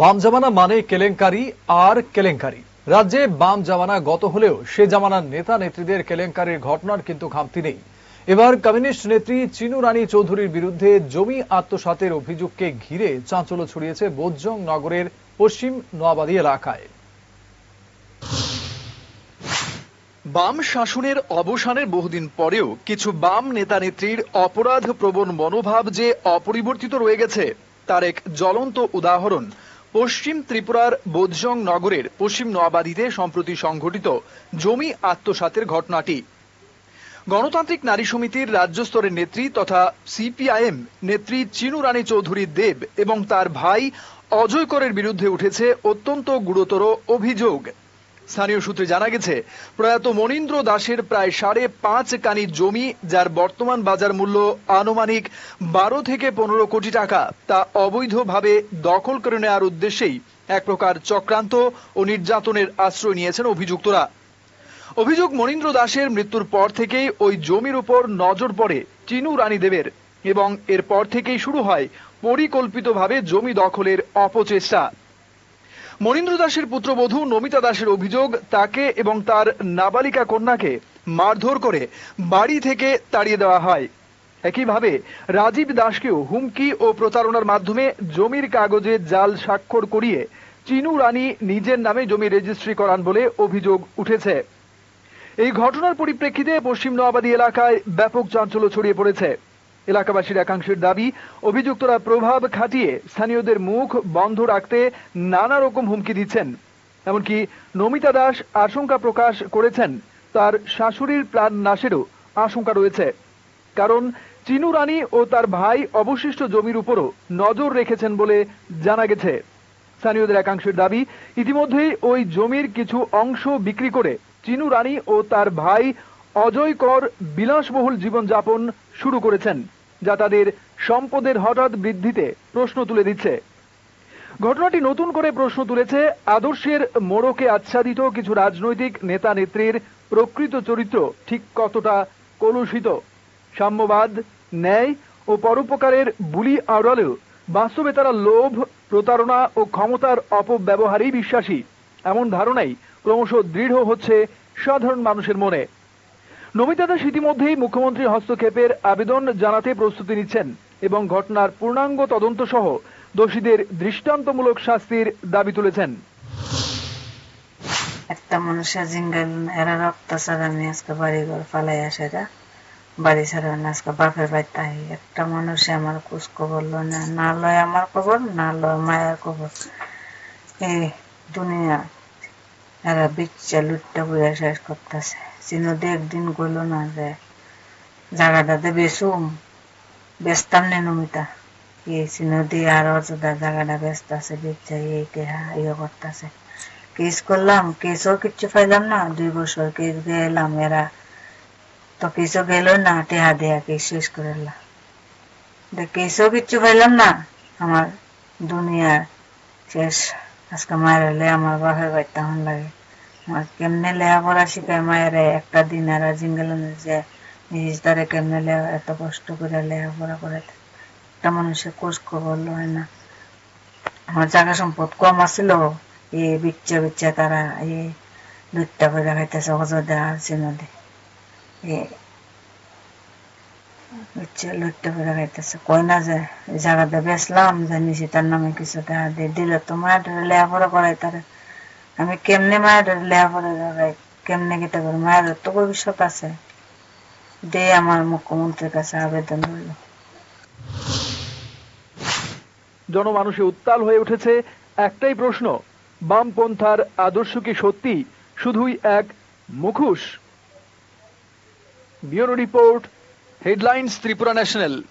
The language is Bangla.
বাম জামানা মানে কেলেঙ্কারি আর কেলেঙ্কারি। রাজ্যে বাম জামানা গত হলেও সে জামানার নেতা নেত্রীদের কেলেঙ্কারির ঘটনার কিন্তু খামতি নেই। এবার কমিউনিস্ট নেত্রী চিনু রানী চৌধুরীর বিরুদ্ধে জমি আত্মসাতের অভিযোগকে ঘিরে চাঞ্চল্য ছড়িয়েছে বোজ্জং নগরের পশ্চিম নোয়াবাদী এলাকায়। বাম শাসনের অবসানের বহুদিন পরেও কিছু বাম নেতা নেত্রীর অপরাধ প্রবণ মনোভাব যে অপরিবর্তিত রয়ে গেছে, তার এক জ্বলন্ত উদাহরণ পশ্চিম ত্রিপুরার বোধজং নগরের পশ্চিম নোয়াবাদীতে সম্প্রতি সংঘটিত জমি আত্মসাতের ঘটনাটি। গণতান্ত্রিক নারী সমিতির রাজ্য স্তরের নেত্রী তথা সিপিআইএম নেত্রী চিনু রানী চৌধুরী দেব এবং তার ভাই অজয় করের বিরুদ্ধে উঠেছে অত্যন্ত গুরুতর অভিযোগ। স্থানীয় সূত্রে জানা গেছে, প্রয়াত মনীন্দ্র দাসের প্রায় সাড়ে পাঁচ কানি জমি, যার বর্তমান বাজার মূল্য আনুমানিক বারো থেকে পনেরো কোটি টাকা, তা অবৈধভাবে দখল করে নেওয়ার উদ্দেশ্যেই এক প্রকার চক্রান্ত ও নির্যাতনের আশ্রয় নিয়েছেন অভিযুক্তরা। অভিযোগ, মনীন্দ্র দাসের মৃত্যুর পর থেকেই ওই জমির উপর নজর পড়ে চিনু রানী দেবের এবং এরপর থেকেই শুরু হয় পরিকল্পিতভাবে জমি দখলের অপচেষ্টা। মনীন্দ্র দাসের পুত্রবধূ নমিতা দাসের অভিযোগ, তাকে এবং তার নাবালিকা কন্যাকে মারধর করে বাড়ি থেকে তাড়িয়ে দেওয়া হয়। একইভাবে রাজীব দাসকেও হুমকি ও প্রতারণার মাধ্যমে জমির কাগজে জাল স্বাক্ষর করিয়ে চিনু রানী নিজের নামে জমি রেজিস্ট্রি করান বলে অভিযোগ উঠেছে। এই ঘটনার পরিপ্রেক্ষিতে পশ্চিম নোয়াবাদী এলাকায় ব্যাপক চাঞ্চল্য ছড়িয়ে পড়েছে। এলাকাবাসীর একাংশের দাবি, অভিযুক্তরা প্রভাব খাটিয়ে স্থানীয়দের মুখ বন্ধ রাখতে নানা রকম হুমকি দিচ্ছেন। এমনকি নমিতা দাস আশঙ্কা প্রকাশ করেছেন, তার শাশুড়ির প্রাণ নাশেরও আশঙ্কা রয়েছে। কারণ চিনু রানী ও তার ভাই অবশিষ্ট জমির উপরও নজর রেখেছেন বলে জানা গেছে। স্থানীয়দের একাংশের দাবি, ইতিমধ্যেই ওই জমির কিছু অংশ বিক্রি করে চিনু রানী ও তার ভাই অজয় কর বিলাসবহুল জীবনযাপন শুরু করেছেন, যা তাদের সম্পদের হঠাৎ বৃদ্ধিতে প্রশ্ন তুলে দিচ্ছে। ঘটনাটি নতুন করে প্রশ্ন তুলেছে আদর্শের মোড়কে আচ্ছাদিত কিছু রাজনৈতিক নেতা নেত্রীর প্রকৃত চরিত্র ঠিক কতটা কলুষিত। সাম্যবাদ, ন্যায় ও পরোপকারের বুলি আড়ালেও বাস্তবে তারা লোভ, প্রতারণা ও ক্ষমতার অপব্যবহারেই বিশ্বাসী। এমন ধারণাই ক্রমশ দৃঢ় হচ্ছে সাধারণ মানুষের মনে। নমিতা দাস ইতিমধ্যেই মুখ্যমন্ত্রীর হস্তক্ষেপের আবেদন জানাতে প্রস্তুতি নিচ্ছেন এবং ঘটনার পূর্ণাঙ্গ তদন্ত সহ দোষীদের দৃষ্টান্তমূলক শাস্তির দাবি তুলেছেন। একটা মানুষের জিঙ্গেল এরা রক্ত আমি আজকে বাড়ি ঘর ফালাই আসে এরা বাড়ি ছাড়া আজকে বাপের বাড়িতে আই একটা মানুষে আমার খোঁজ খবর লয় না না লয় আমার খবর, না লয় মায়ের খবর। এই দুনিয়া এরা বিচ্ছা লুটটা বুঝে শেষ করতেছে। চিনদে একদিন গইল না যে। জায়গাটাতে বেসুম বেচতাম নে নমিতা। এই চিনদি আর অযোধ্যা জায়গাটা ব্যস্ত আছে বিচ্ছা এই টেহা ইয়ে করতেছে কেস করলাম কেসও কিচ্ছু পাইলাম না, দুই বছর কেস গেলাম এরা তো কেসও গেল না, টেহা দেয়া কেস শেষ করলাম কেসও কিচ্ছু পাইলাম না আমার দুনিয়ার শেষ। আজকে মায়ের আমার বাপের বাড়ি তখন লাগে। কেমনে লেখাপড়া শিখায় মায়ের? একটা দিন আর জিঙ্গেলনে যে নিজ দ্বারে কেমনে এত কষ্ট করে লেখাপড়া করে একটা মানুষের কোষ খবর লয় না। আমার জায়গা সম্পদ কম আছিল। এ বিচ্ছা বিচ্ছা তারা এ দুধটা করে খাইতেছে অযোধ্যা আছে নদী। এ করে খাইতেছে। কই না যে জায়গাটা বেচলাম জানিছি তার নামে কিছু টাকা দিয়ে দিলে। তো মায়ের লেখাপড়া করাই তারা আমি কেমনে মায়ের লেখাপড়া করাই কেমনে কেটে করি মায়ের তো ভবিষ্যৎ আছে। দে আমার মুখ্যমন্ত্রীর কাছে আবেদন রইল। জনমানুষে উত্তাল হয়ে উঠেছে একটাই প্রশ্ন, বামপন্থার আদর্শ কি সত্যি? শুধুই এক মুখোশ? Bureau report, headlines Tripura national.